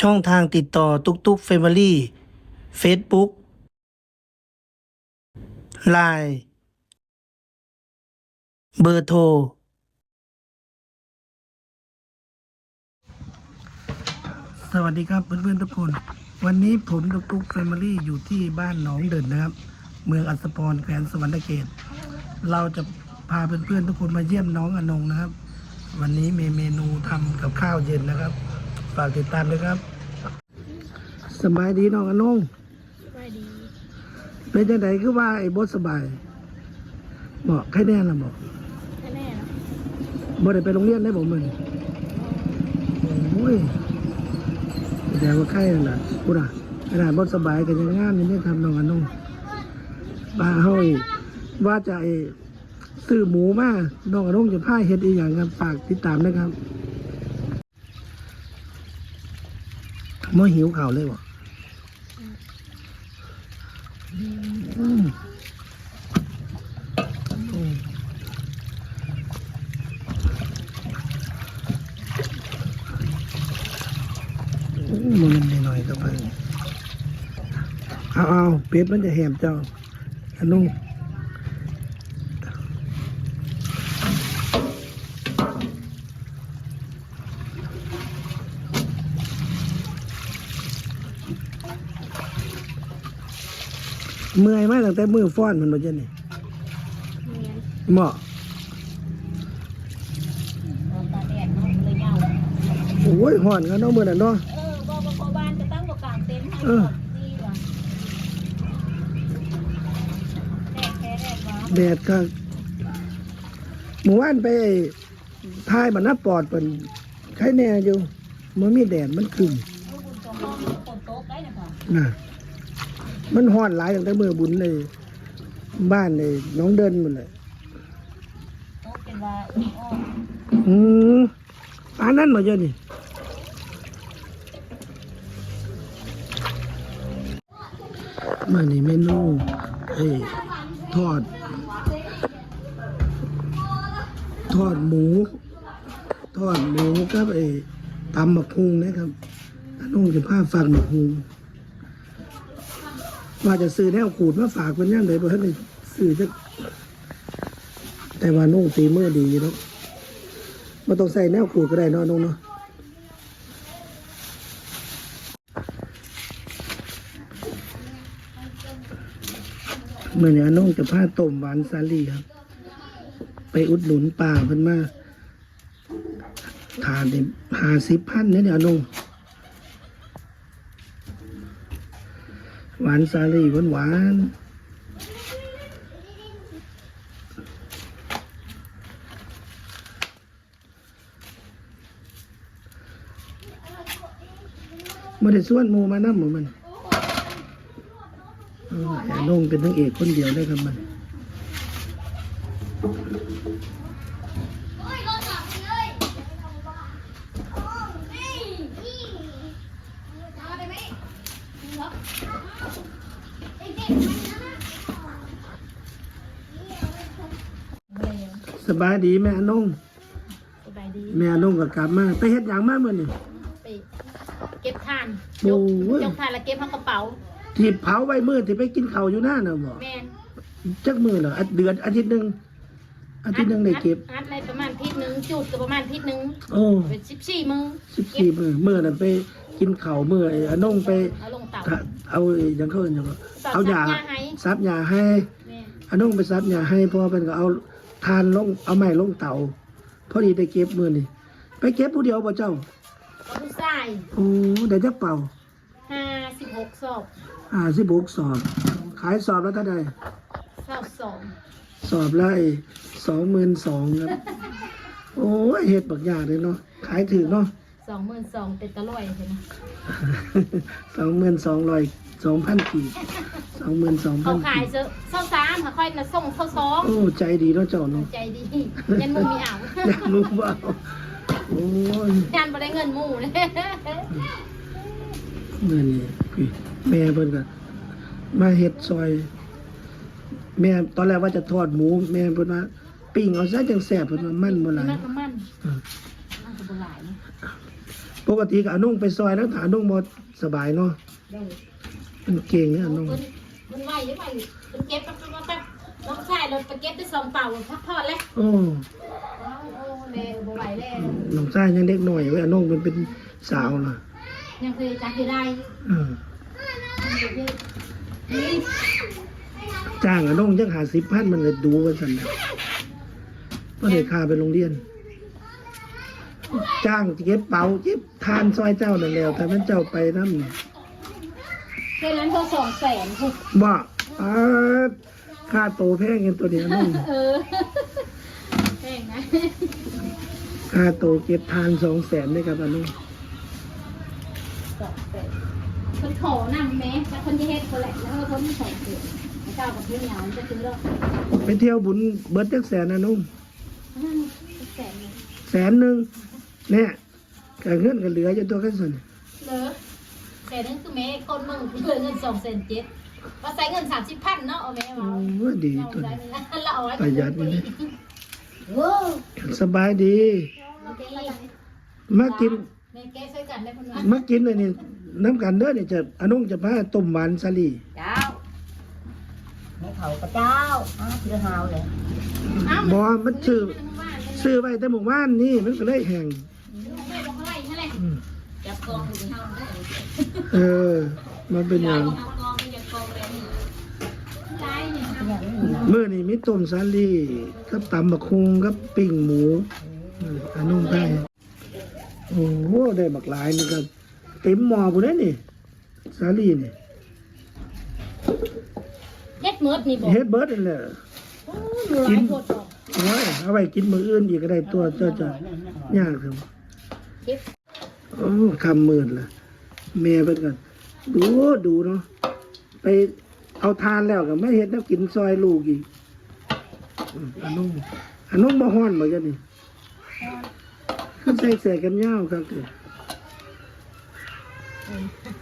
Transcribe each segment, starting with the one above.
ช่องทางติดต่อตุกตุกเฟมิลี่เฟซบุ๊กไลน์เบอร์โทร สวัสดีครับเพื่อนๆทุกคน วันนี้ผมตุกตุกแฟมิลี่อยู่ที่บ้านหนองเดินนะครับ เมืองอัสสปรแขวนสวรรณเขต เราจะพาเพื่อนๆทุกคนมาเยี่ยมน้องอนงนะครับ วันนี้มีเมนูทำกับข้าวเย็นนะครับ ฝากติดตามด้วยครับสบายดีน้องอนงไม่ดีเป็นจังไดคือว่าไอ้บดสบายบอกใครแน่ละบอกแค่แน่นะบ่ได้ไปโรงเรียนได้บอกมึงโอ้ยแสดงว่าใครนั่นล่ะกูน่ะขนาดบดสบายกันยังงามยังไม่ทำน้องอนงปลาเฮาอีกว่าจะไอ้ซื้อหมูมาน้องอนงจะพาเฮ็ดอีกอย่างครับฝากติดตามนะครับ ม่หิวข่าวเลยบ่อืมอืมอืมมันนิดหน่อยๆก็ไปเอาเอาเป็ดมันจะแหมเจ้าอัน เมื่อยไหมากตั้งแต่มือฟ้อนมันบ่เจนี่เมียนเหมาะตอนตาแดดเนาะเลยเหงาโอ้ยห่อนกันเนาะมื้อนั้นเนาะเออบอกว่าพอบ้านจะตั้งกับกลางเต็นท์ให้เออดีว่ะแดดแค่แดดวะแดดก็หมู่บ้านไปทายบรรณปอดเป็นใช้แน่อยู่มันมีแดดมันขึ้นลูกบุญจงมองฝนตกได้นะคะนะ มันห่อนหลายตั้งแต่มือบุญเลย บ้านเลยน้องเดินหมดเลยตกเป็นว่าอุ้มอ้อมอืมอันนั้นมาเยอะนี่มานี่เมนูไอ้ทอด ทอดหมู ทอดหมูกับไอ้ตำหมักพุงนะครับอันนุ่งจะผ้าฝากหมักพุง ว่าจะซื้อแนวขูดมาฝากเป็นยังไงบ่ทันได้ซื้อจักแต่ว่านุ่งตีมือดีเนาะมาต้องใส่แนวขูดก็ได้เนาะนุ่งเนาะเมื่อนี้นุ่งจะผ้าต้มหวานสาลีครับ ไปอุดหนุนป่าเพิ่นมาทานเนี่ยหาสิบพันเนี่ยเดี๋ยวนุ่ง หวานสาลีหวานหวานม่ได้ส่วนมูมานั่หมดมันแออไอ้นุ่งเป็นทั้งเอกคนเดียวได้ครับมัน สบายดีแม่นุ่งสบายดี แม่นุ่งก็กลับมา ไปเฮ็ดหยังมาเมื่อนี่ไปเก็บทานโอ้ยกยยกทานแล้วเก็บเข้ากระเป๋าที่เผาไว้มือที่ไปกินข้าวอยู่หน้าน่ะบ่แมนจักมือเหรออาทิตย์เดือนอาทิตย์หนึงอาทิตย์หนึงได้เก็บอัดอะไรประมาณทิศหนึ่งจุดก็ประมาณทิศหนึ่งโอ้เป็นสิบสี่มือสิบสี่มือมือน่ะไปกินข้าวมือไอ้อนงไปเอาลงเต่าเอาไอ้หยังเขาเอิ้นหยังวะซับเอายาซับยาให้ซับยาให้แม่อนงไปซับยาให้เพราะว่าเพิ่นก็เอา ทานลงเอาไม้ลงเตาพอดีได้เก็บมือนี่ไปเก็บผู้เดียวบ่เจ้าก็ผู้ชายโอ้ได้จักเป่าห้าสิบหกศพอ่าสิบหกสอบ ขายสอบแล้วเท่าใดศพสองสอบไล่สองหมื่นสองครับโอ้ยเห็ดบักยากเลยเนาะขายถือเนาะสองหมื่นสองเป็นตะลอยใช่ไหมสองหมื่นสองร้อย สองพันกีสองหมื่นสองพัเขานขายกีเซเศร้าสามค่ะค่อยมาส่งเศร้าสองโอ้ใจดีเนาะเจ้าเนาะใจดียันหมูมีอ่าวอยากรู้ว่าโอ้ยยันบ่ได้เงินหมูเลยเงินนี่พี่แม่เพิ่นก็มาเฮ็ดซอย แม่ตอนแรกว่าจะทอดหมู แม่เพิ่นว่าปิ้งเอาซะจังแซ่บเพิ่นว่ามันบ่หลายมันก็มันเออมันก็บ่หลายนะปกติกับอานุ่งไปซอยแล้วถ้าอานุ่งบ่สบายเนาะ ได้ มันเก่งเนี่ยอานุ่งมันมันไหวได้ไหวมันเก็บแป๊บแป๊บแป๊บน้องชายเราไปเก็บได้สองเป่าพักพอดแล้วโอ้ว้าวโอ้แม่บ่ไหวแล้วน้องชายยังเด็กหน่อยเว้ยอานุ่งมันเป็นสาวน่ะยังเคยจักอยู่ได้เออจ้างอานุ่งจังหาสิบพันมันก็ดูกันสั่นแล้วก็ได้ค่าไปโรงเรียน จ้างเก็บเป๋าเก็บทานซอยเจ้านั่นแล้วแต่มันเจ้าไปนั่น แค่นั้นก็สองแสนคุณบ่อ่าค่าโตแพงเงินตัวเดียวนุ่งเออแพงนะค่าโตเก็บทานสองแสนด้วยครับอานุ่งสองแสนคนขอนำแม่แต่คนที่เฮ็ดคนแหละแล้วก็คนที่ใส่เสื้อเจ้ากับเพื่อนเหงาจะซื้อหรอกไปเที่ยวบุญเบิร์ดจักแสนนะนุ่งนั่นแสนนึงแสนหนึ่งเนี่ยกเงินก็เหลืออยู่ตัวกันส่วน เหลือ แสนนึงคือแม่คนมึงเหลือเงินสองแสนเจ็ดว่าใส่เงินสามสิบพันเนาะเอาแม่โอ้มาดีเอาตัวได้นี้ไหมล่ะเราเอาไว้ประหยัดอยู่นี่โอ้สบายดีโอเคมากินแม่แกช่วยกันได้คนว่ามากินเลยนี่น้ำกันเด้อเนี่ยจะอานุ่งจะพาต้มหวานสลีเจ้าให้เขากับเจ้าอ้าวเดือดหาวเลยบอมันชื่อซื้อไว้แต่หมู่บ้านนี่มันก็เลยแห้งแม่บอกเขาไว้ใช่ไหมอืมจับกองอยู่เฮาได้ เออ มันเป็นอย่างเอากองไปจับกองเลยตายเนี่ยเมื่อนี่มีต้มสาลีกับตำบักคุงกับปิ้งหมูเอออานุ่งได้โอ้โหได้บักหลายนี่ก็เต็มหม้อพุ่นเลยนี่สาลีนี่เฮ็ดเมิดนี่บอกเฮ็ดเบิร์ดนั่นแหละโอ้ยหนูหลายโคตรบอกโอ้ยเอาไว้กินมื้ออื่นอีกก็ได้ตัวเจ้าจะยากถึงเก็บโอ้คำหมื่นละ แม่เพิ่นกันดูดูเนาะไปเอาทานแล้วก็ไม่เฮ็ดแล้วกินซอยลูกอีกอืมอันนุ่งอันนุ่งบ่ฮ้อนบ่จ้ะนี่คือใส่เสื้อกันยาวครับเด้อ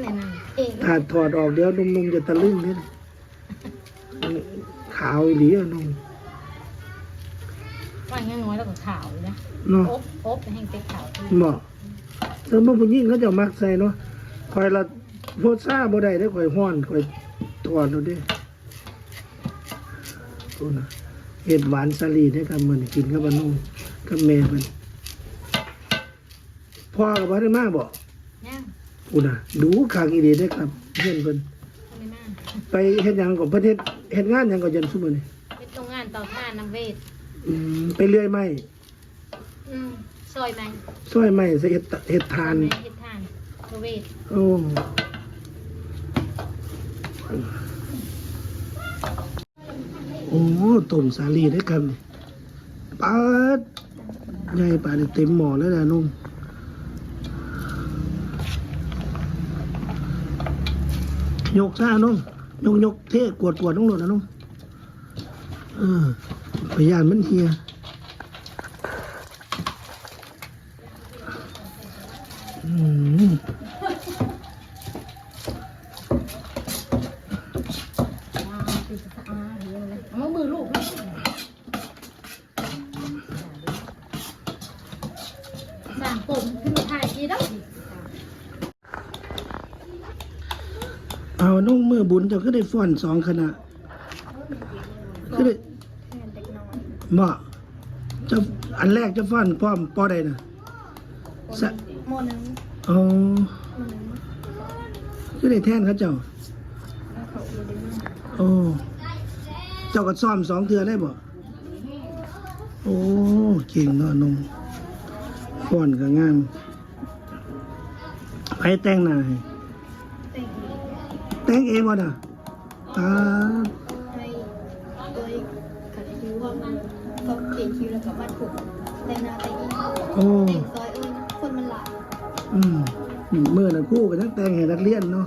แน่นอนเองถ้าถอดออกเดี๋ยวนุ่มๆจะตะลึงเด้อขาวอีหลีอะนุ่งว่าอย่างน้อยแล้วก็ขาวนะเนาะอบอบแห้งเต็กขาวเหมาะสมมติผู้หญิงเขาจะมักใส่เนาะ คอยละโพดซ่าบ่ได้ได้อคอยห้อนคอยถอดเอาเด้โอ้นะเห็ดหวานสาลีได้กับมันกินกับบ้านนุ่งกับแม่เพิ่นพ่อกับบ่ได้มาบ่เนี่ยโอ้นะดูขางอีเดีได้ครับเพื่อนเพิ่นทำไมมากไปเฮ็ดหยังกับประเทศเฮ็ดงานหยังก็ยันซุมื้อนี่เป็นโรงงานเต่อท่าน้ำเวทอืมไปเรื่อยไม้อืมซอยไหมซอยไม้ใส่เฮ็ดเฮ็ดทานแม่เฮ็ดทาน เวทโอ้โอ้ต้มสาลีด้วยกันนี่ปาดใหญ่ปาเต็มหม้อแล้วนะนุ่มยกซ่านุ่มยกยกเทกวดกวดน้องหลดนะนุ่มเออพยานมันเฮียอืม เอามามือลูกสามปุ่มขึ้นถ่ายดีแล้ว เอาน้องมือ บุญเจ้าก็ได้ฟ้อนสองคณะก็ได้บ่เจะอันแรกเจะฟ้อนพร้อมปอใดนะสะโมนึงอ๋อก็ได้แท่นเขาเจ้าโอ้เจ้าก็ซ้อมสองเทือได้บ่โอ้เก่งเนาะนงฟ้อนก็งามไปแต่งหน้าให้ แต่งเองวะน่ะตาให้โดยขัดคิ้วว่าเขาเปลี่ยนคิ้วแล้วก็มัดผมแต่งหน้าแต่งอีกโอ้แต่งซอยเอ้ยคนมันหลายอืมเมื่อน่ะคู่กันทั้งแต่งให้นักเรียนเนาะ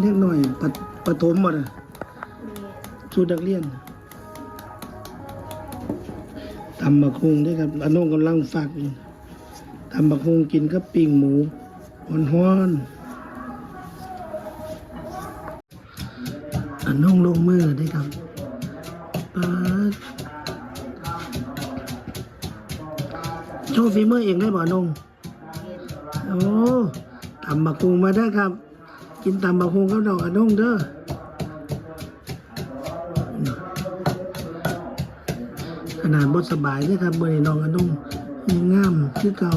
เรียกหน่อยปฐปฐมหมดอะมีชุดนักเรียนตำบักฮุงด้วยครับอนงกำลังฝักอยู่ตำบักฮุงกินกับปิ้งหมูฮ้อนๆ อนงลงมือได้ครับปิดโชว์ฝีมือเองได้บ่อนงโอ้ตำบักคุงมาได้ครับ กินตำบักคุงกับดอกอนงเด้อขนาดบดสบายเนี่ยครับเบอร์น้องอนงยังงามคือเก่า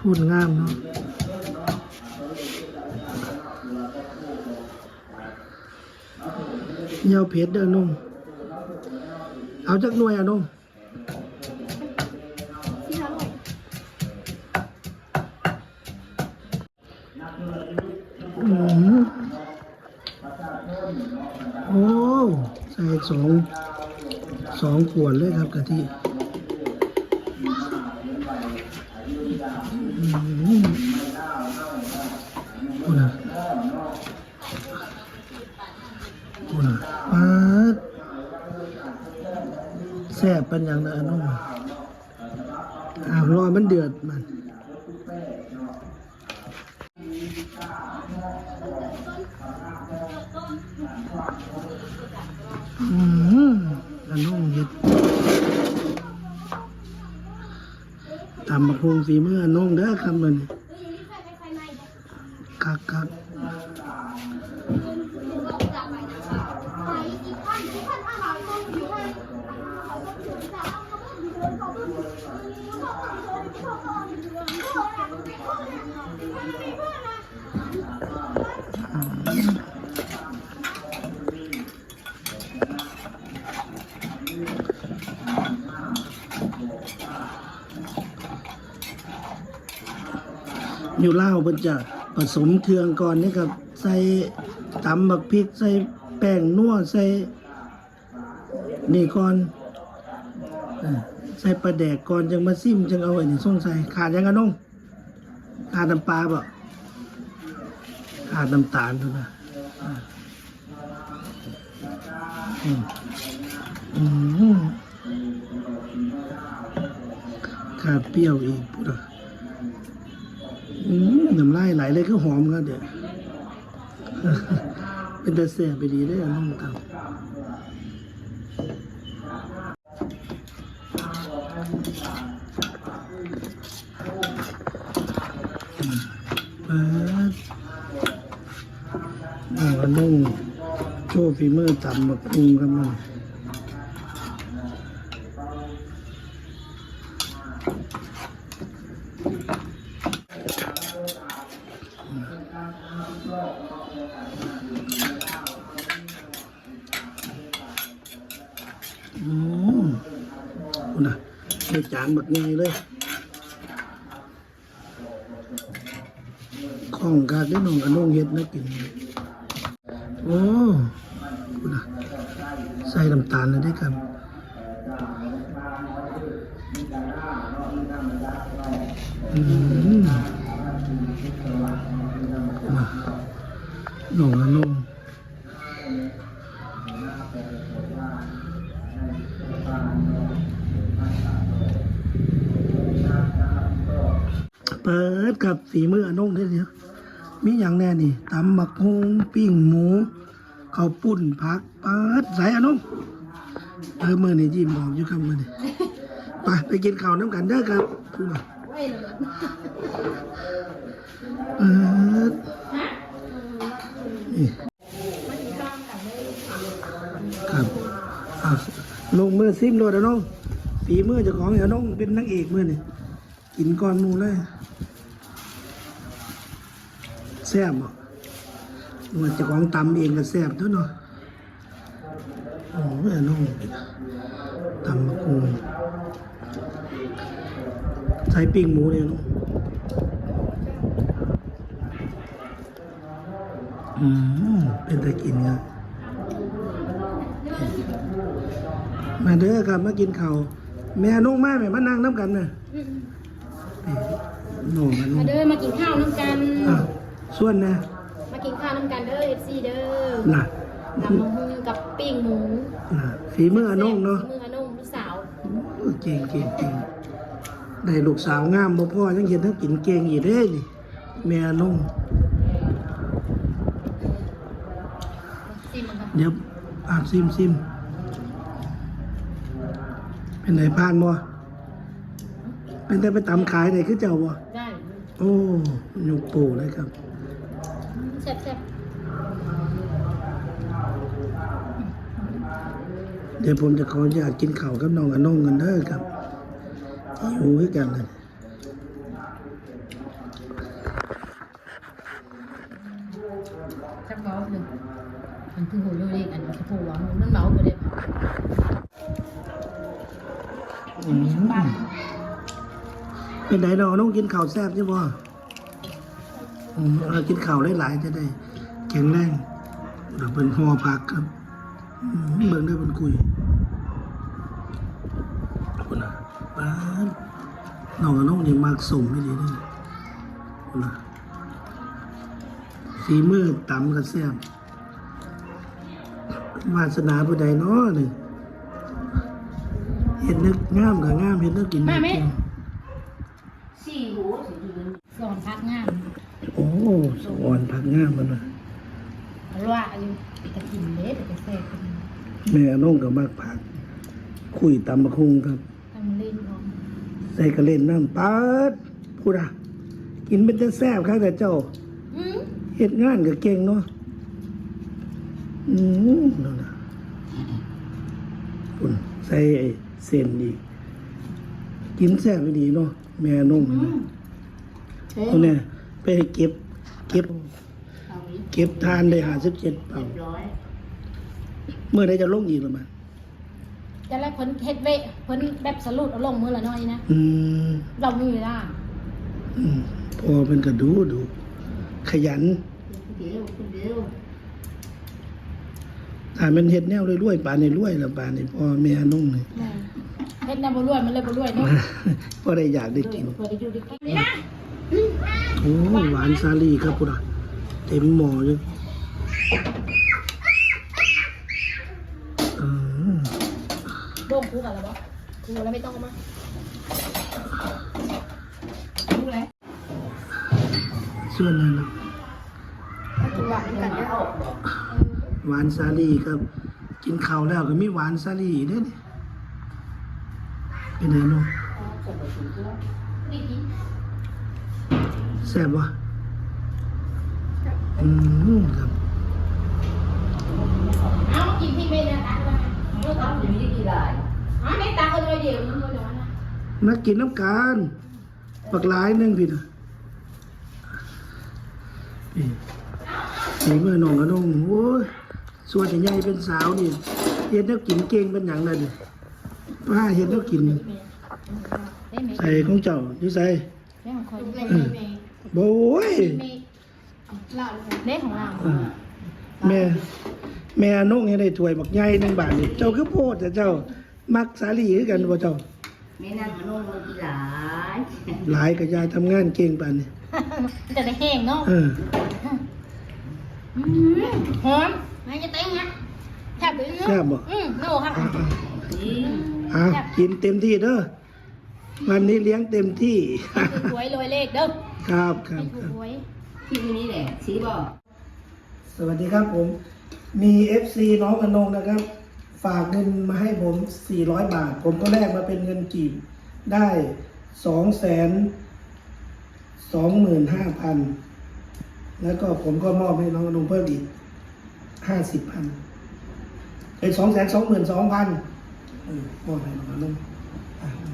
พูดงามเนาะเห ยาเพชรเด้อนุ่มเอาจากหน่วยอะนุ่มอือยอืมโอ้ ใส่สองสองขวดเลยครับกะทิอืมโอ้นะ โอ้นะปัดแซ่บเป็นอย่างนั้นน้องอ่าวรอมันเดือดมันอืมอันน้องเห็ดตำบักฮงฝีมืออันน้องเด้อครับมันคักคัก อยู่เล่าเพิ่นจะผสมเครื่องก่อนนี่ครับ ใส่ตำบักพริก ใส่แป้งนัวใส่นี่ก่อนออใส่ปลาแดกก่อนจังมาซิมจังเอาไอ้นี่ส่งใส่ขาดยังกันน้องขาดน้ำปลาบ่ขาดน้ำตาลเท่านั้นอ่าอืมขาดเปรี้ยวอีกพุทธะอืมน้ำลายไหลเลยคือหอมครับเดี๋ยวเป็นแต่แสบไปดีได้อน้องต่า เปิดเอาอันนุ่งโชว์ ฝีมือต่ำบักคุงครับมันอืมคุณน่ะได้จานบักใหญ่เลยของกาดได้นองอนงเฮ็ดนะกินโอ้คุณน่ะใส่ น้ำตาลเลยได้ครับอืมมาน้องอนงเปิดกับฝีมืออนงได้เดียวมีอย่างแน่นี่ตำบักฮงปิ้งหมู ข้าวปุ้นผักปิดใส่อะนุ่มเออมือนี่ยิ้มออกอยู่ครับมือนี่ไปไปกินข้าวน้ำกันเด้อครับพูดหน่อยเปิดนี่ครับอะลงมือซิมโดดอะน้องฝีมือเจ้าของอะน้องเป็นนางเอกมือนี่กินก่อนหมูเลยแซ่บบ่ มันเจะของตำเองก็แซ่บเท่าเนาะโอ้ยน้องตำมะกรูดใส่ปิ้งหมูเนี่ยน้องอืมเป็นตะกินครับมาเด้อครับมากินข้าวแม่นุ่งแม่แม่มานั่งน้ำกันนะนี่น้องมานุ่มางเด้อมากินข้าวน้ำกันอะส่วนนะมากิน ข้าวน้ำกันเด้อเอฟซีเด้อน่ะตำมะฮุงกับปิ้งหมูน่ะฝีมืออนงเนาะฝีมืออนงลูกสาวเก่งเก่งเก่งได้ลูกสาวงามบ่พ่อยังเห็นทั้งกินเก่งอีกเด้นี่แม่นุ่งซิมมันครับเดี๋ยวอาบซิมซิมเป็นไหนผ่านบ่เป็นได้ไปตำขายได้คือเจ้าบ่ได้โอ้ยกปูเลยครับ แซ่บแซ่บเดี๋ยวผมจะขออยากกินข้าวกับน้องกับน้องกันเด้อครับหิวให้กันเลยจักเมาหนึ่งมันคือหูโยเล็กอันนี้คือผูหวังมันเมาไปเลยอืมเป็นไหนน้องน้องกินข้าวแซ่บใช่บ่อืม เออกินข้าวหลายๆจะได้แข็งแรงเดี๋ยวเป็นห่อผักครับอืมเบิ่งได้เป็นคุยคุณน่ะป้านน้องกับน้องนี่มักส่งไม่ดีเลยคุณน่ะฝีมือตำกระแซ่บวาสนาผู้ใดเนาะนี่เห็นนึกงามกับงามเห็นนึกกินนึกกินสี่หูสี่ดืนสอนพักงามโอ้สวรรค์ผักงามมันนะอร่อยอยู่แต่กินเล็ดแต่แซ่บกินแม่น้องกับมากผัก คุยตำมะคุงครับทำเล่นของใส่กระเล่นน้ำปัดพูดอะกินเป็นจะแซ่บครับแต่เจ้าอืมเฮ็ดงานก็เก่งเนาะอืมนั่นน่ะคุณใส่ไอ้เส้นอีกกินแซ่บไปดีเนาะแม่น้องนะเอาเนี่ยไปเก็บเก็บเอาอีกเก็บทานได้หาสิบเจ็ดเป่าเรียบร้อยเมื่อใดจะลงอีกหรือมันจะแล้วเพิ่นเฮ็ดเวะเพิ่นแบบสรุปเอาลงมือละน้อยนะอืมเราไม่มีเวลาอืมพอเป็นกระดูดู ขยันเดี๋ยวคนเดียวถ้ามันเฮ็ดแนวรวยๆป่านนี้รวยแล้วป่านนี้พ่อแม่นุ่งนี่แม่เฮ็ดน้ำบ่รวยมันเลยบ่รวยเนาะพ่ได้อยากได้กินเพื่อได้อยู่ได้กินนี่นะ โอ้หวานซาลีครับพุทธะเต็มหม้อเลยอืมโด่งคู่กันแล้วบ่คู่แล้วไม่ต้องเอามาคู่แล้วส่วนนั้นนะหวานกันเด้อหวานซาลีครับ กินข้าวแล้วก็มีหวานซาลีอีกเด้อนี่เป็นไงน้องนี่กินแซ่บวะอืมครับเอามากินที่เมนนะตักมาเมื่อเขาจะมีกี่ลายอ๋อไม่ตักเอาเลยเดี๋ยวมันบ่ร้อนนะนักกินน้ำกันปักหลายหนึงพี่นะนี่นี่เมื่อน้องกับน้องโอ้ยส่วนใหญ่เป็นสาวนี่เฮ็ดแล้วกินเก่งเป็นอย่างนั้นนี่ป้าเฮ็ดแล้วกินได้ไหมใส่ของเจ้าอยู่ใส่ ได้ของคอยได้โอ้ยได้ของเราอ่าแม่แม่น้องยังได้ถ้วยบักใหญ่หนึ่งบาทนี่เจ้าคือโพดแต่เจ้ามักสาลีคือกันบ่เจ้าแม่นั่งกับน้องเลยกี่หลายหลายกับยายทำงานเก่งปานนี่จะได้แห้งเนาะเออหอมไม่จะเต้งนะแทบเลยเนาะแซ่บบ่อืมโน่ครับอะจริงอะอะกินเต็มที่เด้อ วันนี้เลี้ยงเต็มที่ถูกหวยรวยเลขเด้อครับครัไม่บถูคกรับ หวยที่นี่แหละสีบอกสวัสดีครับผม มี FC น้องอนงนะครับ ฝากเงินมาให้ผม 400 บาท ผมก็แลกมาเป็นเงินกีบได้2แสน25,000 แล้วก็ผมก็มอบให้น้องอนงเพิ่มอีก 50,000เป็น2แสน22,000เออมอบให้น้องอนงอะอืม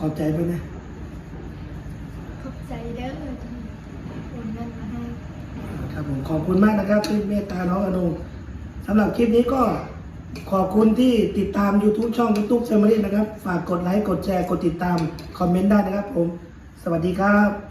ขอบใจไปนะ ขอบใจเด้อที่โอนเงินมาให้ ครับผมขอบคุณมากนะครับที่เมตตาน้องอนุสำหรับคลิปนี้ก็ขอบคุณที่ติดตาม YouTube ช่อง YouTube เซม m รีนะครับ ฝากกดไลค์ กดแชร์ กดติดตาม คอมเมนต์ได้นะครับผม สวัสดีครับ